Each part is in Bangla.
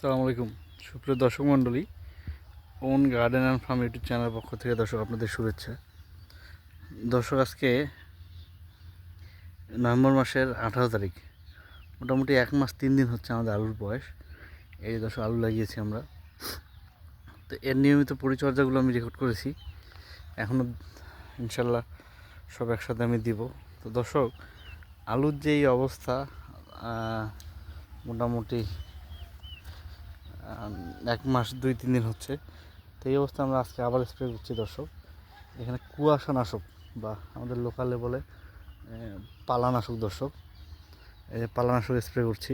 আসসালামু আলাইকুম। সুপ্রিয় দর্শক মণ্ডলী, own garden and farm YouTube চ্যানেলের পক্ষ থেকে দর্শক আপনাদের শুভেচ্ছা। দর্শক, আজকে নভেম্বর মাসের আঠারো তারিখ। মোটামুটি এক মাস তিন দিন হচ্ছে আমাদের আলুর বয়স। এই দর্শক, আলু লাগিয়েছি আমরা। তো এর নিয়মিত পরিচর্যাগুলো আমি রেকর্ড করেছি। এখনও ইনশাল্লাহ সব একসাথে আমি দিব। তো দর্শক, আলুর যে এই অবস্থা মোটামুটি এক মাস, দুই, তিন দিন হচ্ছে। তো এই অবস্থা আমরা আজকে আবার স্প্রে করছি দর্শক। এখানে কুয়াশা নাশক বা আমাদের লোকালে বলে পালানাশক দর্শক। এই পালানাশক স্প্রে করছি।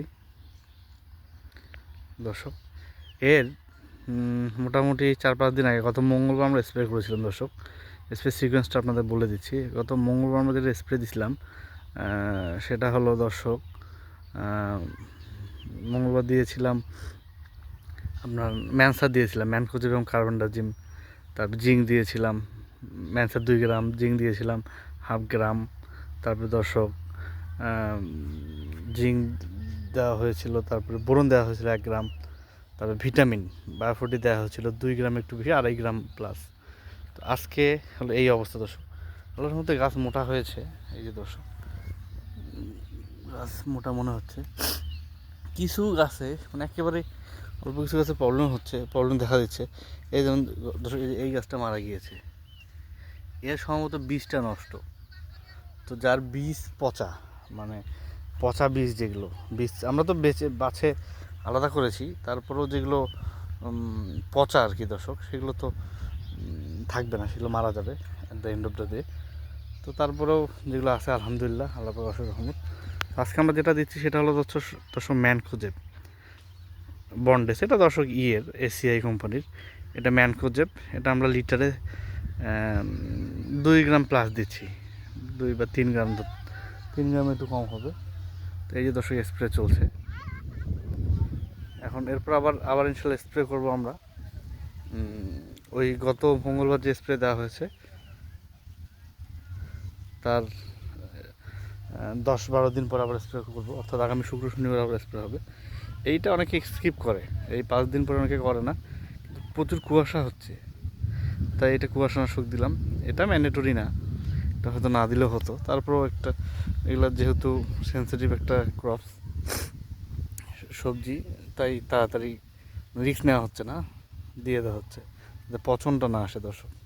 দর্শক, এর মোটামুটি চার, পাঁচ দিন আগে, গত মঙ্গলবার আমরা স্প্রে করেছিলাম দর্শক। স্প্রে সিকোয়েন্সটা আপনাদের বলে দিচ্ছি। গত মঙ্গলবার আমরা যেটা স্প্রে দিছিলাম সেটা হলো দর্শক মঙ্গলবার দিয়েছিলাম আপনার ম্যানসার দিয়েছিলাম ম্যানকোজ এবং কার্বনডাজিম তারপর জিঙ্ক দিয়েছিলাম, ম্যানসার দুই গ্রাম জিঙ্ক দিয়েছিলাম, হাফ গ্রাম, তারপরে দর্শক জিঙ্ক দেওয়া হয়েছিল, তারপরে বোরন দেওয়া হয়েছিল এক গ্রাম, তারপরে ভিটামিন, বায়োফোর্টি দেওয়া হয়েছিল দুই গ্রাম একটু বেশি, আড়াই গ্রাম প্লাস তো আজকে হলো এই অবস্থা দর্শক। আল্লাহর মধ্যে গাছ মোটা হয়েছে, এই যে দর্শক, গাছ মোটা মনে হচ্ছে। কিছু গাছে মানে একেবারে অল্প কিছু গাছে প্রবলেম হচ্ছে প্রবলেম দেখা দিচ্ছে। এই যেমন ধরো এই গাছটা মারা গিয়েছে। এর সম্ভবত বীজটা নষ্ট। তো যার বীজ পচা মানে পচা বীজ যেগুলো, বীজ আমরা তো বেচে বাছে আলাদা করেছি, তারপরেও যেগুলো পচা আর কি দর্শক, সেগুলো তো থাকবে না, সেগুলো মারা যাবে at the end of the day তো তারপরেও যেগুলো আছে, আলহামদুলিল্লাহ, আল্লাহ রহমত। আজকে আমরা যেটা দিচ্ছি, সেটা হলো দর্শক দর্শক ম্যান খুঁজে। বন্ডেস এটা দর্শক ইয়ের এসিআই কোম্পানির। এটা ম্যানকোজেব এটা আমরা লিটারে দুই গ্রাম প্লাস দিচ্ছি। দুই বা তিন গ্রাম তিন গ্রাম একটু কম হবে। তো এই যে দর্শক স্প্রে চলছে। এখন এরপর আবার আবার ইনশাল্লাহ স্প্রে করব আমরা। ওই গত মঙ্গলবার যে স্প্রে দেওয়া হয়েছে, তার দশ বারো দিন পর আবার স্প্রে করব। অর্থাৎ আগামী শুক্র শনিবার আবার স্প্রে হবে। এইটা অনেকে স্কিপ করে। এই পাঁচ দিন পরে অনেকে করে না। প্রচুর কুয়াশা হচ্ছে। তাই এটা কুয়াশা নাশক দিলাম। এটা ম্যান্ডেটরি না। এটা হয়তো না দিলেও হতো। তারপরেও একটা, এগুলো যেহেতু সেন্সিটিভ একটা ক্রপস সবজি, তাই তাড়াতাড়ি রিস্ক নেওয়া হচ্ছে না। দিয়ে দেওয়া হচ্ছে। যাতে পচনটা না আসে দর্শক।